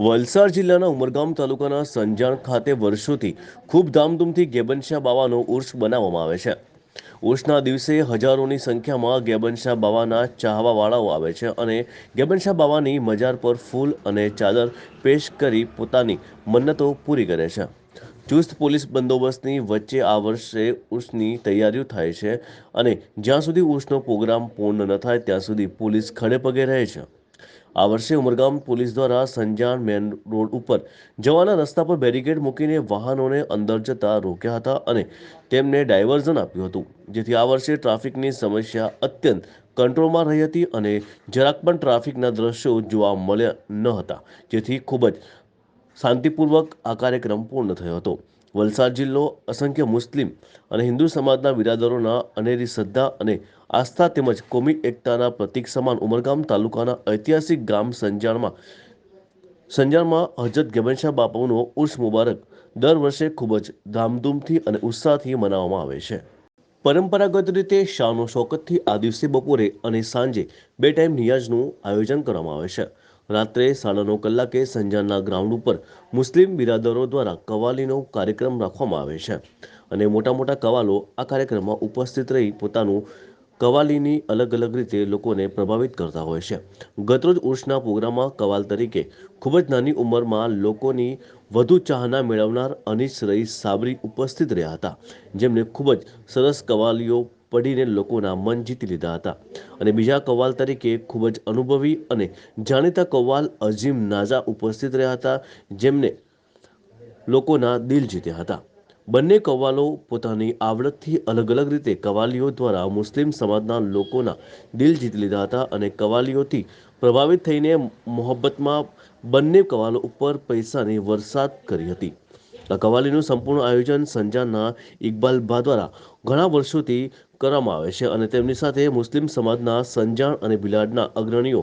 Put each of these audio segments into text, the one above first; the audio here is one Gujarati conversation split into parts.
વલસાડ જિલ્લાના ઉમરગામ તાલુકાના સંજાણ ખાતે વર્ષોથી ખૂબ ધામધૂમથી ગેબનશાહ બાવાનો ઉર્સ બનાવવામાં આવે છે. ઉર્સના દિવસે હજારોની સંખ્યામાં ગેબનશાહ બાવાના ચાહવાવાળાઓ આવે છે અને ગેબનશાહ બાવાની મજાર પર ફૂલ અને ચાદર પેશ કરી પોતાની મન્નતો પૂરી કરે છે. ચુસ્ત પોલીસ બંદોબસ્તની વચ્ચે આ વર્ષે ઉર્સની તૈયારીઓ થાય છે અને જ્યાં સુધી ઉર્સનો પ્રોગ્રામ પૂર્ણ ન થાય ત્યાં સુધી પોલીસ ખડે પગે રહે છે. આ વર્ષે ઉમરગામ પોલીસ દ્વારા સંજાણ મેન રોડ ઉપર જવાના રસ્તા પર બેરિકેડ મૂકીને વાહનોને અંદર જતા રોક્યા હતા અને તેમને ડાયવર્ઝન આપ્યું હતું. જેથી આ વર્ષે ટ્રાફિકની સમસ્યા અત્યંત કંટ્રોલમાં રહી હતી અને જરાક પણ ટ્રાફિકના દ્રશ્યો જોવા મળ્યા ન હતા. જેથી ખૂબ જ શાંતિપૂર્વક આ કાર્યક્રમ પૂર્ણ થયો હતો. વલસાડ જિલ્લો અસંખ્ય મુસ્લિમ અને હિન્દુ સમાજના બિરાદરોના અનેરી શ્રદ્ધા અને આસ્થા તેમજ કોમી એકતાના પ્રતીક સમાન ઉમરગામ તાલુકાના ઐતિહાસિક ગામ સંજાણમાં સંજાણમાં હજરત ગેબનશાહ બાપુનો ઉર્સ મુબારક દર વર્ષે ખૂબ જ ધામધૂમથી અને ઉત્સાહથી મનાવવામાં આવે છે. પરંપરાગત રીતે શાહનો શોકતથી આ દિવસે બપોરે અને સાંજે બે ટાઈમ નિયાઝનું આયોજન કરવામાં આવે છે. રાત્રે સાડા નવ કલાકે સંજાણના ગ્રાઉન્ડ ઉપર મુસ્લિમ બિરાદરો દ્વારા કવાલીનો કાર્યક્રમ રાખવામાં આવે છે. અને મોટા મોટા કવાલો આ કાર્યક્રમમાં ઉપસ્થિત રહી પોતાનું કવાલીની અલગ અલગ રીતે લોકોને પ્રભાવિત કરતા હોય છે. ગતરોજ ઉર્સના પ્રોગ્રામમાં કવાલ તરીકે ખૂબ જ નાની ઉંમરમાં લોકોની વધુ ચાહના મેળવનાર અનિશ રઈસ સાબરી ઉપસ્થિત રહ્યા હતા. જેમને ખૂબ જ સરસ કવાલીઓ પઢીને લોકોના મન જીતી લીધા હતા. અને બીજા કવાલ તરીકે ખૂબ જ અનુભવી અને જાણીતા કવાલ અઝીમ નાઝા ઉપસ્થિત રહ્યા હતા, જેમને લોકોના દિલ જીત્યા હતા. બંને કવાલો પોતાની આવડતથી અલગ અલગ રીતે કવાલીઓ દ્વારા મુસ્લિમ સમાજના લોકોના દિલ જીતી લીધા હતા અને કવાલીઓથી પ્રભાવિત થઈને મોહબ્બતમાં બંને કવાલો ઉપર પૈસાની વરસાદ કરી હતી. આ કવાલીનું સંપૂર્ણ આયોજન સંજાના ઇકબાલ ભા દ્વારા ઘણા વર્ષોથી કરવામાં આવે છે અને તેમની સાથે મુસ્લિમ સમાજના સંજાણ અને બિલાડના અગ્રણીઓ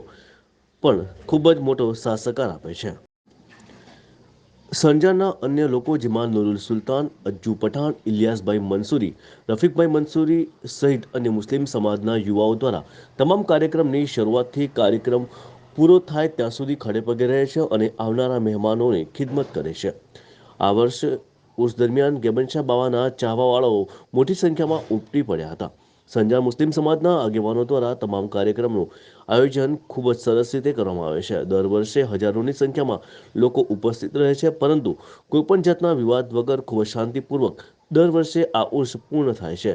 પણ ખૂબ જ મોટો સાથ આપે છે. સંજાણના અન્ય લોકો જેમાં નુરુલ સુલતાન, અજ્જુ પઠાણ, ઇલિયાસભાઈ મંસૂરી, રફીકભાઈ મંસૂરી સહિત અન્ય મુસ્લિમ સમાજના યુવાઓ દ્વારા તમામ કાર્યક્રમની શરૂઆતથી કાર્યક્રમ પૂરો થાય ત્યાં સુધી ખડેપગે રહે છે અને આવનારા મહેમાનોની ખિદમત કરે છે. આ વર્ષ ઉર્સ દરમિયાન ગેબનશાહ બાવાના ચાહવાવાળાઓ મોટી સંખ્યામાં ઉમટી પડ્યા હતા. સંજા મુસ્લિમ સમાજના આગેવાનો દ્વારા તમામ કાર્યક્રમનું આયોજન ખૂબ જ સરસ રીતે કરવામાં આવે છે. દર વર્ષે હજારોની સંખ્યામાં લોકો ઉપસ્થિત રહે છે, પરંતુ કોઈપણ જાતના વિવાદ વગર ખૂબ જ શાંતિપૂર્વક દર વર્ષે આ ઉર્સ પૂર્ણ થાય છે.